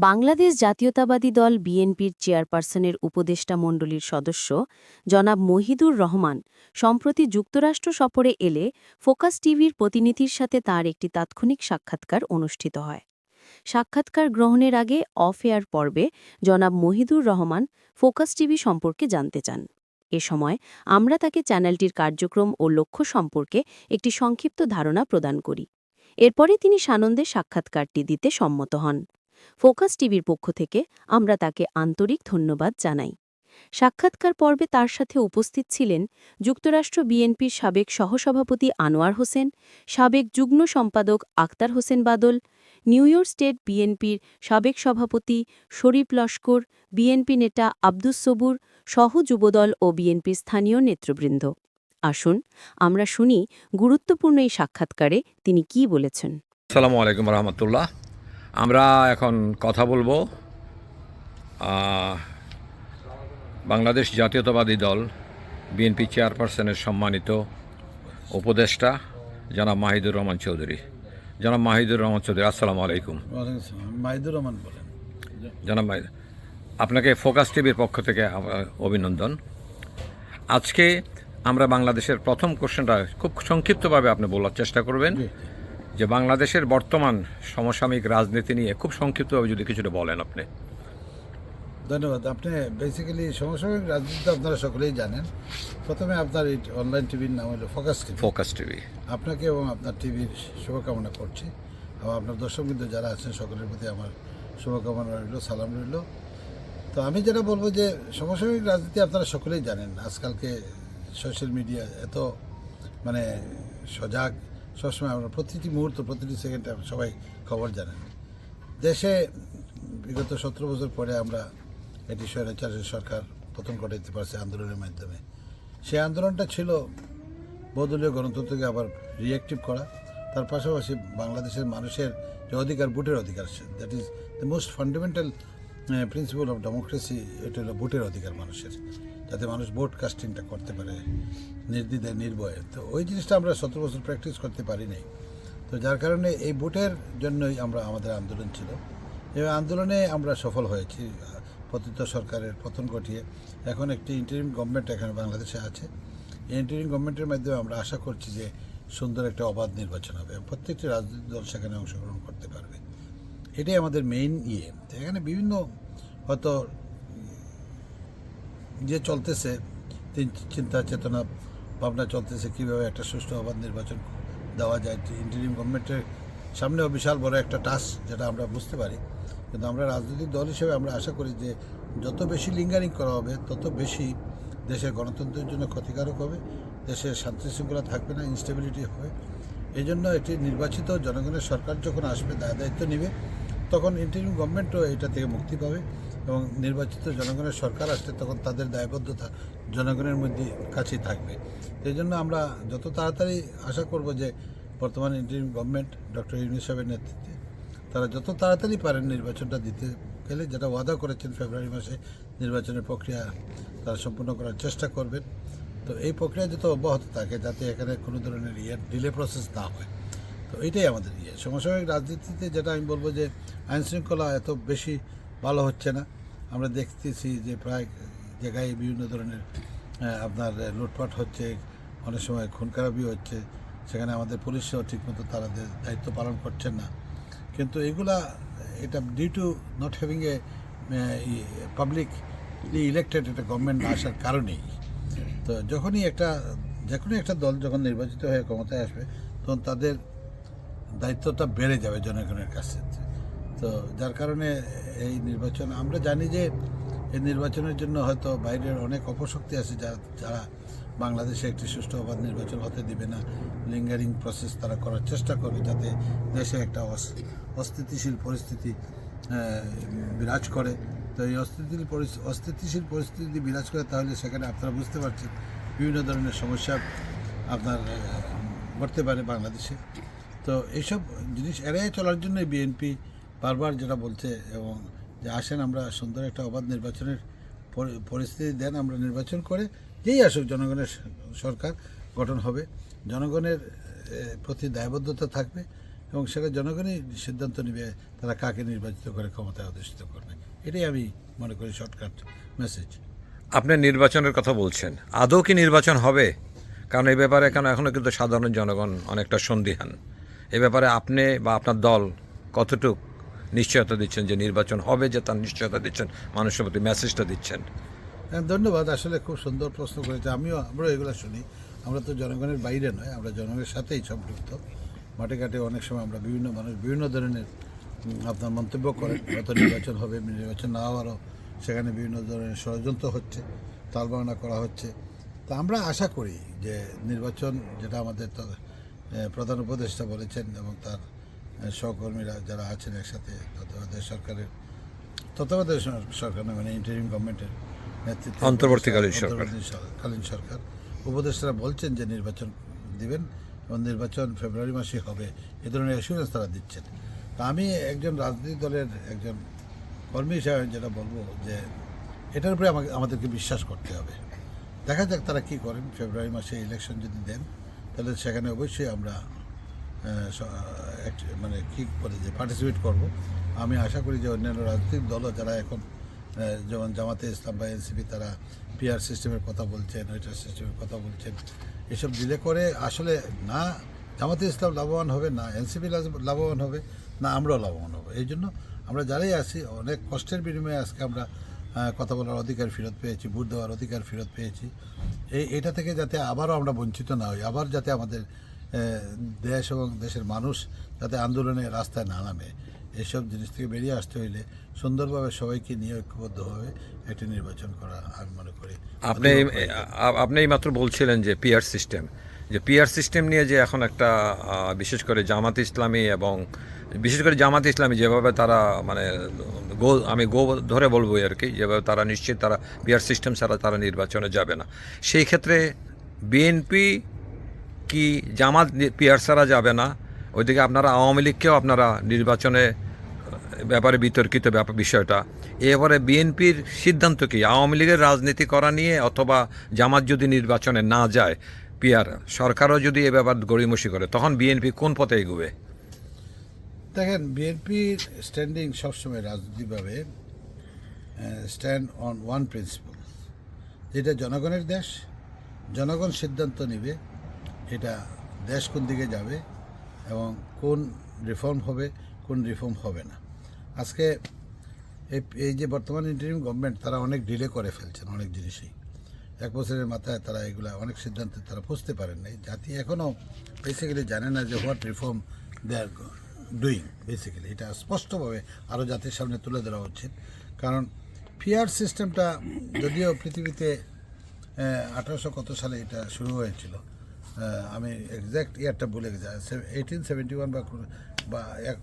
বাংলাদেশ জাতীয়তাবাদী দল বিএনপির চেয়ারপারসনের উপদেষ্টা মণ্ডলীর সদস্য জনাব মহিদুর রহমান সম্প্রতি যুক্তরাষ্ট্র সফরে এলে ফোকাস টিভির প্রতিনিধির সাথে তার একটি তাৎক্ষণিক সাক্ষাৎকার অনুষ্ঠিত হয়। সাক্ষাৎকার গ্রহণের আগে অফ এয়ার পর্বে জনাব মহিদুর রহমান ফোকাস টিভি সম্পর্কে জানতে চান। এ সময় আমরা তাকে চ্যানেলটির কার্যক্রম ও লক্ষ্য সম্পর্কে একটি সংক্ষিপ্ত ধারণা প্রদান করি। এরপরে তিনি সানন্দে সাক্ষাৎকারটি দিতে সম্মত হন। ফোকাস টিভির পক্ষ থেকে আমরা তাকে আন্তরিক ধন্যবাদ জানাই। সাক্ষাৎকার পর্বে তার সাথে উপস্থিত ছিলেন যুক্তরাষ্ট্র বিএনপির সাবেক সহসভাপতি আনোয়ার হোসেন, সাবেক যুগ্ম সম্পাদক Akhtar Hossain Badal, New York state বিএনপির সাবেক সভাপতি শরীফ লস্কর, বিএনপি নেতা আব্দুস সবুর, সহ যুবদল ও বিএনপির স্থানীয় নেতৃবৃন্দ। আসুন, আমরা শুনি গুরুত্বপূর্ণ এই সাক্ষাৎকারে তিনি কি বলেছেন। আসসালামু আলাইকুম রহমতুল্লাহ। আমরা এখন কথা বলব বাংলাদেশ জাতীয়তাবাদী দল বিএনপি চেয়ারপারসনের সম্মানিত উপদেষ্টা জনাব মাহিদুর রহমান চৌধুরী। জনাব মাহিদুর রহমান চৌধুরী আসসালামু আলাইকুম। মাহিদুর রহমান বলেন। জনাব মাহিদ আপনাকে ফোকাস টিভির পক্ষ থেকে অভিনন্দন। আজকে আমরা বাংলাদেশের প্রথম কোশ্চেনটা খুব সংক্ষিপ্তভাবে আপনি বলার চেষ্টা করবেন। যে বাংলাদেশের বর্তমান সমসাময়িক রাজনীতি নিয়ে খুব সংক্ষিপ্তভাবে যদি কিছুটা বলেন আপনি। ধন্যবাদ। আপনি বেসিক্যালি সমসাময়িক রাজনীতি আপনারা সকলেই জানেন। প্রথমে আপনার এই অনলাইন টিভির নাম হলো ফোকাস টিভি ফোকাস টিভি আপনাকে এবং আপনার টিভির শুভকামনা করছি। এবং আপনার দর্শকবৃন্দ যারা আছেন সকলের প্রতি আমার শুভকামনা রইল সালাম রইল। তো আমি যেটা বলব যে সমসাময়িক রাজনীতি আপনারা সকলেই জানেন। আজকালকে সোশ্যাল মিডিয়া এত মানে সজাগ সবসময় আমরা প্রতিটি মুহূর্ত, প্রতিটি সেকেন্ডে সবাই খবর জানেন দেশে বিগত সতেরো বছর পরে আমরা এটি স্বৈরাচারের সরকার পতন ঘটাইতে পারছে আন্দোলনের মাধ্যমে। সেই আন্দোলনটা ছিল বহুদলীয় গণতন্ত্রকে আবার রিয়েক্টিভ করা। তার পাশাপাশি বাংলাদেশের মানুষের যে অধিকার, ভোটের অধিকার that is the most fundamental principal of democracy এটা হলো ভোটের অধিকার মানুষের। যাতে মানুষ ভোট কাস্টিংটা করতে পারে, নির্দ্বিধায়, নির্ভয়ে। তো ওই জিনিসটা আমরা সতেরো বছর প্র্যাকটিস করতে পারি নাই তো যার কারণে এই ভোটের জন্যই আমরা, আমাদের আন্দোলন ছিল। এই আন্দোলনে আমরা সফল হয়েছি, পতিত সরকারের পতন ঘটিয়ে। এখন একটি ইন্টারিম গভর্নমেন্ট এখানে বাংলাদেশে আছে। এই ইন্টারিম গভর্নমেন্টের মাধ্যমে আমরা আশা করছি যে সুন্দর একটা অবাধ নির্বাচন হবে প্রত্যেকটি রাজনৈতিক দল সেখানে অংশগ্রহণ করতে পারবে। এটাই আমাদের মেইন ইয়ে। এখানে বিভিন্ন হয়তো যে চলতেছে চিন্তা, চেতনা, ভাবনা চলতেছে কীভাবে একটা সুষ্ঠু অবাধ নির্বাচন দেওয়া যায়। ইন্টারিম গভর্নমেন্টের সামনেও বিশাল বড় একটা টাস্ক যেটা আমরা বুঝতে পারি। কিন্তু আমরা রাজনৈতিক দল হিসেবে আমরা আশা করি যে যত বেশি লিঙ্গারিং করা হবে, তত বেশি দেশের গণতন্ত্রের জন্য ক্ষতিকারক হবে, দেশের শান্তি শৃঙ্খলা থাকবে না ইনস্টেবিলিটি হবে। এই জন্য এটি নির্বাচিত জনগণের সরকার যখন আসবে, দায় দায়িত্ব নেবে, তখন ইন্টারিম গভর্নমেন্টও এটা থেকে মুক্তি পাবে। এবং নির্বাচিত জনগণের সরকার আসলে তখন তাদের দায়বদ্ধতা জনগণের মধ্যে কাছেই থাকবে। সেই জন্য আমরা যত তাড়াতাড়ি আশা করব যে বর্তমান ইন্টারিম গভর্নমেন্ট ডক্টর ইউনুস নেতৃত্বে তারা যত তাড়াতাড়ি পারেন নির্বাচনটা দিতে গেলে, যেটা ওয়াদা করেছেন ফেব্রুয়ারি মাসে নির্বাচনের প্রক্রিয়া তারা সম্পূর্ণ করার চেষ্টা করবেন। তো এই প্রক্রিয়া যত অব্যাহত থাকে, যাতে এখানে কোনো ধরনের ইয়ে ডিলে প্রসেস না হয়। তো এটাই আমাদের ইয়ে। সমসাময়িক রাজনীতিতে যেটা আমি বলব যে আইনশৃঙ্খলা এত বেশি ভালো হচ্ছে না। আমরা দেখতেছি যে প্রায় জায়গায় বিভিন্ন ধরনের আপনার লুটপাট হচ্ছে, অনেক সময় খুন খারাপি হচ্ছে। সেখানে আমাদের পুলিশও ঠিকমতো তারা দায়িত্ব পালন করছেন না। কিন্তু এগুলা, এটা due to not having a publicly elected একটা গভর্নমেন্ট না আসার কারণেই। তো যখনই একটা যে কোনো একটা দল যখন নির্বাচিত হয়ে ক্ষমতায় আসবে, তখন তাদের দায়িত্বটা বেড়ে যাবে জনগণের কাছে। তো যার কারণে এই নির্বাচন, আমরা জানি যে এই নির্বাচনের জন্য হয়তো বাইরের অনেক অপশক্তি আছে যারা যারা বাংলাদেশে একটি সুষ্ঠু অবাধ নির্বাচন হতে দিবে না। লিঙ্গারিং প্রসেস তারা করার চেষ্টা করবে যাতে দেশে একটা অস- অস্থিতিশীল পরিস্থিতি বিরাজ করে। তো এই অস্থিতিশীল অস্থিতিশীল পরিস্থিতি বিরাজ করে তাহলে সেখানে আপনারা বুঝতে পারছেন বিভিন্ন ধরনের সমস্যা আপনার ঘটতে পারে বাংলাদেশে। তো এইসব জিনিস এড়িয়ে চলার জন্যই বিএনপি বারবার যেটা বলছে এবং যে আসেন আমরা সুন্দর একটা অবাধ নির্বাচনের পরিস্থিতি দেন, আমরা নির্বাচন করে যেই আসুক জনগণের সরকার গঠন হবে। জনগণের প্রতি দায়বদ্ধতা থাকবে এবং সেটা জনগণই সিদ্ধান্ত নেবে তারা কাকে নির্বাচিত করে ক্ষমতায় অধিষ্ঠিত করবে। এটাই আমি মনে করি শর্টকাট মেসেজ আপনি নির্বাচনের কথা বলছেন। আদৌ কি নির্বাচন হবে? কারণ এই ব্যাপারে কেন এখনও কিন্তু সাধারণ জনগণ অনেকটা সন্দিহান। এ ব্যাপারে আপনি বা আপনার দল কতটুক নিশ্চয়তা দিচ্ছেন যে নির্বাচন হবে যে তার নিশ্চয়তা দিচ্ছেন, মানুষের প্রতি মেসেজটা দিচ্ছেন। হ্যাঁ ধন্যবাদ। আসলে খুব সুন্দর প্রশ্ন করেছে। আমিও, আমরাও এগুলো শুনি। আমরা তো জনগণের বাইরে নয়, আমরা জনগণের সাথেই সম্পৃক্ত। মাঠে ঘাটে অনেক সময় আমরা বিভিন্ন মানুষ, বিভিন্ন ধরনের আপনার মন্তব্য করেন। কত নির্বাচন হবে, নির্বাচন না হওয়ারও সেখানে বিভিন্ন ধরনের ষড়যন্ত্র হচ্ছে, তালবাহনা করা হচ্ছে। তা আমরা আশা করি যে নির্বাচন, যেটা আমাদের প্রধান উপদেষ্টা বলেছেন এবং তার সহকর্মীরা যারা আছেন একসাথে তত্ত্বাবধায়ক সরকারের তত্ত্বাবধায়ক সরকার নয়, মানে ইন্টারিম গভর্নমেন্টের নেতৃত্বে অন্তর্বর্তীকালীন সরকার। সরকার উপদেষ্টারা বলছেন যে নির্বাচন দিবেন এবং নির্বাচন ফেব্রুয়ারি মাসে হবে। এ ধরনের অ্যাসুরেন্স তারা দিচ্ছেন। তা আমি একজন রাজনৈতিক দলের একজন কর্মী হিসাবে যেটা বলব যে এটার উপরে আমাকে আমাদেরকে বিশ্বাস করতে হবে। দেখা যাক তারা কী করেন। ফেব্রুয়ারি মাসে ইলেকশন যদি দেন তাহলে সেখানে অবশ্যই আমরা মানে কি করে যে পার্টিসিপেট করব। আমি আশা করি যে অন্যান্য রাজনৈতিক দলও যারা এখন যেমন জামাতে ইসলাম বা এনসিপি তারা পিআর সিস্টেমের কথা বলছেন, ওইটার সিস্টেমের কথা বলছেন। এসব দিলে করে আসলে না জামাতে ইসলাম লাভবান হবে, না এনসিপি লাভবান হবে, না আমরাও লাভবান হব। এই জন্য আমরা যারাই আছি, অনেক কষ্টের বিনিময়ে আজকে আমরা কথা বলার অধিকার ফেরত পেয়েছি, ভোট দেওয়ার অধিকার ফেরত পেয়েছি। এই এটা থেকে যাতে আবারও আমরা বঞ্চিত না হই, আবার যাতে আমাদের দেশ এবং দেশের মানুষ যাতে আন্দোলনে রাস্তায় না নামে। এসব জিনিস থেকে বেরিয়ে আসতে হইলে সুন্দরভাবে সবাইকে নিয়ে ঐক্যবদ্ধভাবে একটি নির্বাচন করা আমি মনে করি আপনি আপনি এই মাত্র বলছিলেন যে পিআর সিস্টেম। যে পিআর সিস্টেম নিয়ে যে এখন একটা বিশেষ করে জামাত ইসলামী এবং বিশেষ করে জামাত ইসলামী যেভাবে তারা মানে গো আমি গো ধরে বলব আর কি যেভাবে তারা নিশ্চিত তারা পিআর সিস্টেম ছাড়া তারা নির্বাচনে যাবে না। সেই ক্ষেত্রে বিএনপি কি জামাত পিআর ছাড়া যাবে না। ওইদিকে আপনারা আওয়ামী লীগকেও আপনারা নির্বাচনে ব্যাপারে বিতর্কিত ব্যাপার বিষয়টা। এবারে বিএনপির সিদ্ধান্ত কি? আওয়ামী লীগের রাজনীতি করা নিয়ে অথবা জামাত যদি নির্বাচনে না যায়, পিয়ার, সরকারও যদি এ ব্যাপার গড়িমসি করে, তখন বিএনপি কোন পথে এগোবে? দেখেন বিএনপির স্ট্যান্ডিং সবসময় রাজনৈতিকভাবে স্ট্যান্ড অন ওয়ান প্রিন্সিপাল যেটা জনগণের দেশ, জনগণ সিদ্ধান্ত নেবে এটা দেশ কোন দিকে যাবে এবং কোন রিফর্ম হবে, কোন রিফর্ম হবে না। আজকে এই যে বর্তমান ইন্টারিম গভর্নমেন্ট তারা অনেক ডিলে করে ফেলছেন অনেক জিনিসই। এক বছরের মাথায় তারা এগুলা অনেক সিদ্ধান্তে তারা বুঝতে পারেন নাই। জাতি এখনও বেসিক্যালি জানে না যে what reform they are doing basically এটা স্পষ্টভাবে আরও জাতির সামনে তুলে ধরা উচিত। কারণ ফিয়ার সিস্টেমটা যদিও পৃথিবীতে আঠারোশো কত সালে এটা শুরু হয়েছিল আমি এক্স্যাক্ট ইয়ারটা ভুলে গেছি। এইটিন সেভেন্টি ওয়ান বা কোন- বা এক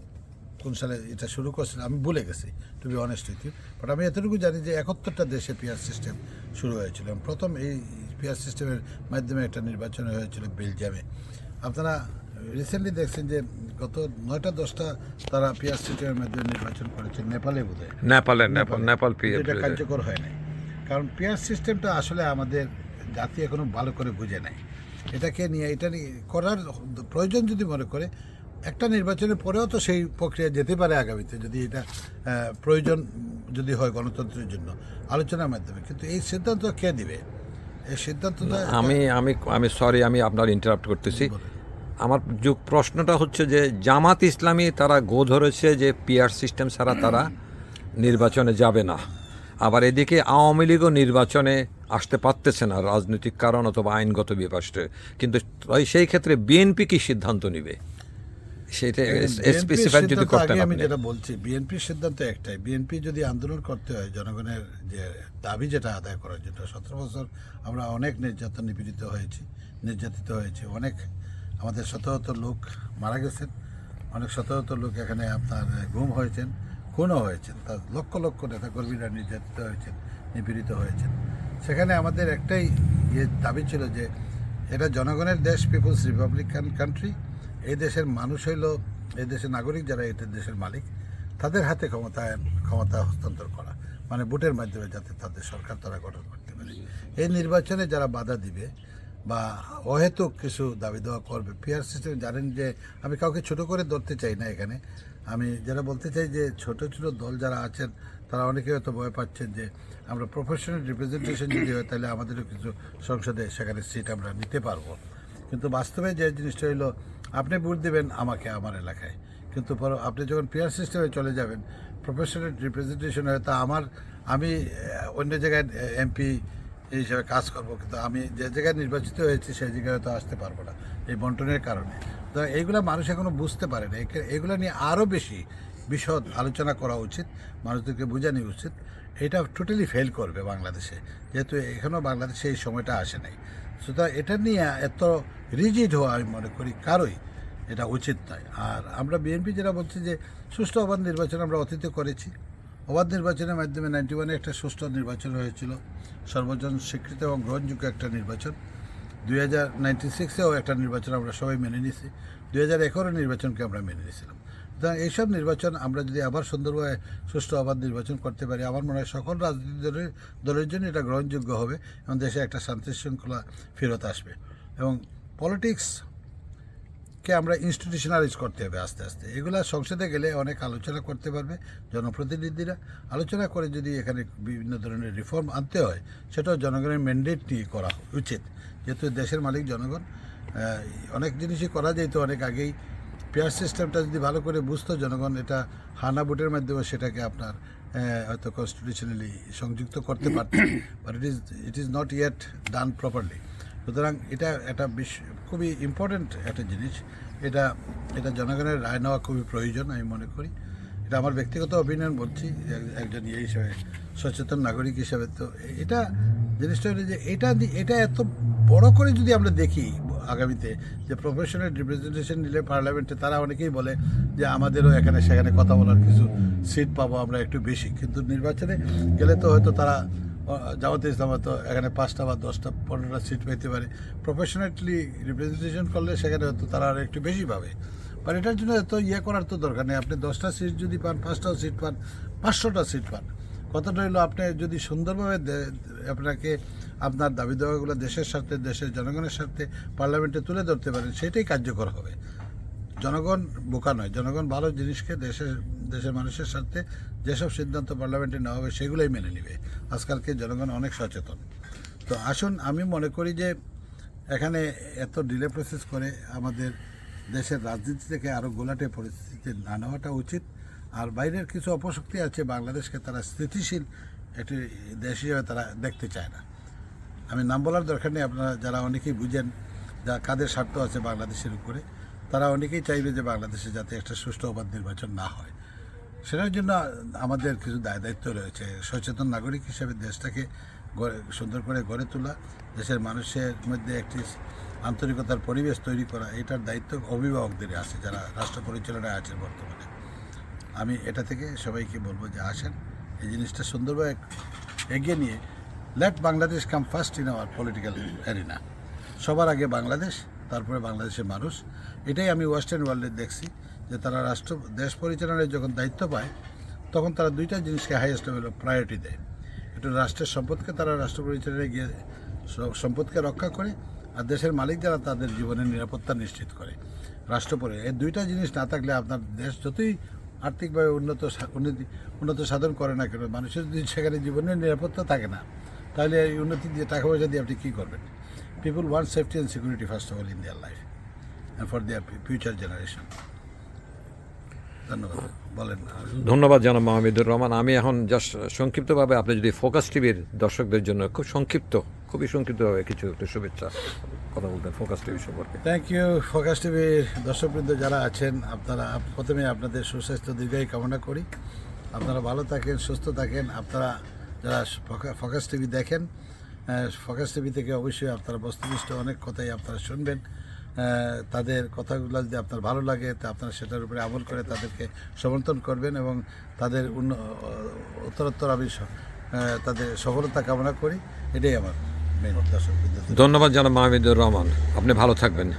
কোন সালে এটা শুরু করছিল আমি ভুলে গেছি to be honest with you but আমি এতটুকু জানি যে একাত্তরটা দেশে পিয়ার সিস্টেম শুরু হয়েছিল। প্রথম এই পিয়ার সিস্টেমের মাধ্যমে একটা নির্বাচন হয়েছিল বেলজিয়ামে। আপনারা রিসেন্টলি দেখছেন যে গত নয়টা দশটা তারা পিয়ার সিস্টেমের মাধ্যমে নির্বাচন করেছে নেপালে বোধহয়। নেপালে নেপাল নেপাল। এটা কার্যকর হয় নাই। কারণ পিয়ার সিস্টেমটা আসলে আমাদের জাতি এখনও ভালো করে বুঝে নাই। এটাকে নিয়ে এটা করার প্রয়োজন যদি মনে করে একটা নির্বাচনের পরেও তো সেই প্রক্রিয়া যেতে পারে আগামীতে যদি এটা প্রয়োজন যদি হয় গণতন্ত্রের জন্য আলোচনার মাধ্যমে। কিন্তু এই সিদ্ধান্ত কে দিবে? এই সিদ্ধান্তটা আমি আমি আমি সরি আমি আপনার ইন্টারাপ্ট করতেছি। আমার যুগ প্রশ্নটা হচ্ছে যে জামাত ইসলামী তারা গো ধরেছে যে পিআর সিস্টেম ছাড়া তারা নির্বাচনে যাবে না। আবার এদিকে আওয়ামী লীগও নির্বাচনে আসতে পারতেছে না রাজনৈতিক কারণ অথবা আইনগত বিপাশে কিন্তু সেই ক্ষেত্রে বিএনপি কি সিদ্ধান্ত নিবে? সেটা স্পেসিফাই যদি সিদ্ধান্ত আমি যেটা বলছি বিএনপির সিদ্ধান্ত একটাই। বিএনপি যদি আন্দোলন করতে হয় জনগণের যে দাবি যেটা আদায় করার জন্য সতেরো বছর আমরা অনেক নির্যাতন নিপীড়িত হয়েছি নির্যাতিত হয়েছি। অনেক আমাদের শত শত লোক মারা গেছেন। অনেক শত শত লোক এখানে আপনার গুম হয়েছেন খুনও হয়েছেন। তার লক্ষ লক্ষ নেতাকর্মীরা নির্যাতিত হয়েছেন নিপীড়িত হয়েছেন। সেখানে আমাদের একটাই ইয়ে দাবি ছিল যে এটা জনগণের দেশ পিপুলস রিপাবলিকান কান্ট্রি এই দেশের মানুষ হইল, এই দেশের নাগরিক যারা এই দেশের মালিক, তাদের হাতে ক্ষমতায়, ক্ষমতা হস্তান্তর করা মানে ভোটের মাধ্যমে যাতে তাদের সরকার তারা গঠন করতে পারে। এই নির্বাচনে যারা বাধা দিবে বা অহেতুক কিছু দাবি দেওয়া করবে পিআর সিস্টেম জানেন যে আমি কাউকে ছোট করে ধরতে চাই না এখানে। আমি যারা বলতে চাই যে ছোট ছোট দল যারা আছেন তারা অনেকে হয়তো ভয় পাচ্ছেন যে আমরা প্রফেশনাল রিপ্রেজেন্টেশন যদি হয়, তাহলে আমাদেরও কিছু সংসদে সেখানে সিট আমরা নিতে পারব। কিন্তু বাস্তবে যে জিনিসটা হলো আপনি ভোট দেবেন আমাকে আমার এলাকায়। কিন্তু পর আপনি যখন পিয়ার সিস্টেমে চলে যাবেন প্রফেশনাল রিপ্রেজেন্টেশন হয়তো আমার, আমি অন্য জায়গায় এমপি হিসাবে কাজ করব, কিন্তু আমি যে জায়গায় নির্বাচিত হয়েছি, সেই জায়গায় হয়তো আসতে পারব না, এই বন্টনের কারণে। তো এইগুলো মানুষ এখনও বুঝতে পারে না। এগুলো নিয়ে আরও বেশি বিশদ আলোচনা করা উচিত, মানুষদেরকে বোঝানো উচিত। এটা টোটালি ফেল করবে বাংলাদেশে, যেহেতু এখনও বাংলাদেশে এই সময়টা আসে নাই। সুতরাং এটা নিয়ে এত রিজিড হওয়া আমি মনে করি কারোই এটা উচিত নয়। আর আমরা বিএনপি যেটা বলছি যে, সুষ্ঠু অবাধ নির্বাচন আমরা অতীতে করেছি। অবাধ নির্বাচনের মাধ্যমে নাইনটি ওয়ানে একটা সুষ্ঠু নির্বাচন হয়েছিল, সর্বজন স্বীকৃত এবং গ্রহণযোগ্য একটা নির্বাচন। দুই হাজার নাইনটি সিক্সেও একটা নির্বাচন আমরা সবাই মেনে নিয়েছি। দুই হাজার এগারো নির্বাচনকে আমরা মেনে নিয়েছিলাম। এইসব নির্বাচন আমরা যদি আবার সুন্দরভাবে সুষ্ঠু অবাধ নির্বাচন করতে পারি, আমার মনে হয় সকল রাজনৈতিক দলের দলের জন্য এটা গ্রহণযোগ্য হবে এবং দেশে একটা শান্তি শৃঙ্খলা ফেরত আসবে। এবং পলিটিক্স কে আমরা ইনস্টিটিউশনালাইজ করতে হবে আস্তে আস্তে। এগুলা সংসদে গেলে অনেক আলোচনা করতে পারবে জনপ্রতিনিধিরা। আলোচনা করে যদি এখানে বিভিন্ন ধরনের রিফর্ম আনতে হয়, সেটাও জনগণের ম্যান্ডেট নিয়ে করা উচিত। যেহেতু দেশের মালিক জনগণ অনেক জিনিসই করা যেত অনেক আগেই। পেয়ার সিস্টেমটা যদি ভালো করে বুঝতো জনগণ, এটা হানা ভোটের মাধ্যমে সেটাকে আপনার হয়তো কনস্টিটিউশনালি সংযুক্ত করতে পারত। But it is it is not yet done properly সুতরাং এটা একটা বিশ, খুবই ইম্পর্ট্যান্ট একটা জিনিস। এটা এটা জনগণের রায় নেওয়া খুবই প্রয়োজন, আমি মনে করি। এটা আমার ব্যক্তিগত অপিনিয়ন বলছি, এক- একজন ইয়ে হিসাবে, সচেতন নাগরিক হিসাবে। তো এটা জিনিসটা হলো যে এটা এটা এত বড় করে যদি আমরা দেখি আগামীতে, যে প্রফেশনাল রিপ্রেজেন্টেশন নিলে পার্লামেন্টে তারা অনেকেই বলে যে আমাদেরও এখানে, সেখানে কথা বলার কিছু সিট পাবো আমরা একটু বেশি। কিন্তু নির্বাচনে গেলে তো হয়তো তারা জামাতে ইসলাম হয়তো এখানে পাঁচটা বা দশটা, পনেরোটা সিট পেতে পারে। প্রফেশনালি রিপ্রেজেন্টেশন করলে সেখানে হয়তো তারা আরও একটু বেশি পাবে। বাট এটার জন্য এত ইয়ে করার তো দরকার নেই। আপনি দশটা সিট যদি পান পাঁচটা সিট পান, পাঁচশোটা সিট পান। কথাটা হলো, আপনি যদি সুন্দরভাবে আপনাকে আপনার দাবি দেওয়াগুলো দেশের স্বার্থে, দেশের জনগণের স্বার্থে, পার্লামেন্টে তুলে ধরতে পারেন, সেটাই কার্যকর হবে। জনগণ বোকা নয়। জনগণ ভালো জিনিসকে দেশের দেশের মানুষের স্বার্থে যেসব সিদ্ধান্ত পার্লামেন্টে নেওয়া হবে, সেগুলোই মেনে নেবে। আজকালকে জনগণ অনেক সচেতন। তো আসুন, আমি মনে করি যে এখানে এত ডিলে প্রসেস করে আমাদের দেশের রাজনীতি থেকে আরও গোলাটে পরিস্থিতিতে না নেওয়াটা উচিত। আর বাইরের কিছু অপশক্তি আছে, বাংলাদেশকে তারা স্থিতিশীল একটি দেশ হিসেবে তারা দেখতে চায় না। আমি নাম বলার দরকার নেই, আপনারা যারা অনেকেই বুঝেন যা কাদের স্বার্থ আছে বাংলাদেশের উপরে, তারা অনেকেই চাইবে যে বাংলাদেশে যাতে একটা সুষ্ঠু অবাধ নির্বাচন না হয়। সেটার জন্য আমাদের কিছু দায় দায়িত্ব রয়েছে। সচেতন নাগরিক হিসেবে দেশটাকে গড়ে, সুন্দর করে গড়ে তোলা, দেশের মানুষের মধ্যে একটি আন্তরিকতার পরিবেশ তৈরি করা, এটার দায়িত্ব অভিভাবকদের আছে যারা রাষ্ট্র পরিচালনায় আছে বর্তমানে। আমি এটা থেকে সবাইকে বলব যে আসেন, এই জিনিসটা সুন্দরভাবে এগিয়ে নিয়ে let Bangladesh come first in our political arena সবার আগে বাংলাদেশ, তারপরে বাংলাদেশের মানুষ। এটাই আমি ওয়েস্টার্ন ওয়ার্ল্ডে দেখছি, যে তারা রাষ্ট্র, দেশ পরিচালনায় যখন দায়িত্ব পায়, তখন তারা দুইটা জিনিসকে হাইয়েস্ট লেভেল প্রায়োরিটি দেয়। একটু রাষ্ট্রের সম্পদকে তারা রাষ্ট্র পরিচালনায় গিয়ে সম্পদকে রক্ষা করে আর দেশের মালিক যারা তাদের জীবনের নিরাপত্তা নিশ্চিত করে। রাষ্ট্রপরে এই দুইটা জিনিস না থাকলে আপনার দেশ যতই আর্থিকভাবে উন্নত উন্নতি, উন্নত সাধন করে না কেন, মানুষের যদি সেখানে জীবনের নিরাপত্তা থাকে না, তাহলে এই উন্নতি দিয়ে টাকা পয়সা দিয়ে আপনি কী করবেন? People want safety and security first of all in their life and for their future generation ধন্যবাদ বলেন ধন্যবাদ জানাব মাহমিদুর রহমান। আমি এখন জাস্ট সংক্ষিপ্তভাবে আপনি যদি ফোকাস টিভির দর্শকদের জন্য খুব সংক্ষিপ্ত খুবই সংক্ষিপ্তভাবে কিছু একটু শুভেচ্ছা কথা বলতেন ফোকাস টিভি সম্পর্কে। থ্যাংক ইউ ফোকাস টিভির দর্শকবৃন্দ যারা আছেন আপনারা প্রথমে আপনাদের সুস্বাস্থ্য দীর্ঘায়ু কামনা করি। আপনারা ভালো থাকেন সুস্থ থাকেন। আপনারা যারা ফোকাস টিভি দেখেন ফোকাস টিভি থেকে অবশ্যই আপনারা বস্তুনিষ্ঠ অনেক কথাই আপনারা শুনবেন। তাদের কথাগুলো যদি আপনার ভালো লাগে, তা আপনারা সেটার উপরে আমল করে তাদেরকে সমর্থন করবেন এবং তাদের উন্ন, উত্তরোত্তর আমি তাদের সফলতা কামনা করি। এটাই আমার ধন্যবাদ জানাব মাহমিদুর রহমান। আপনি ভালো থাকবেন।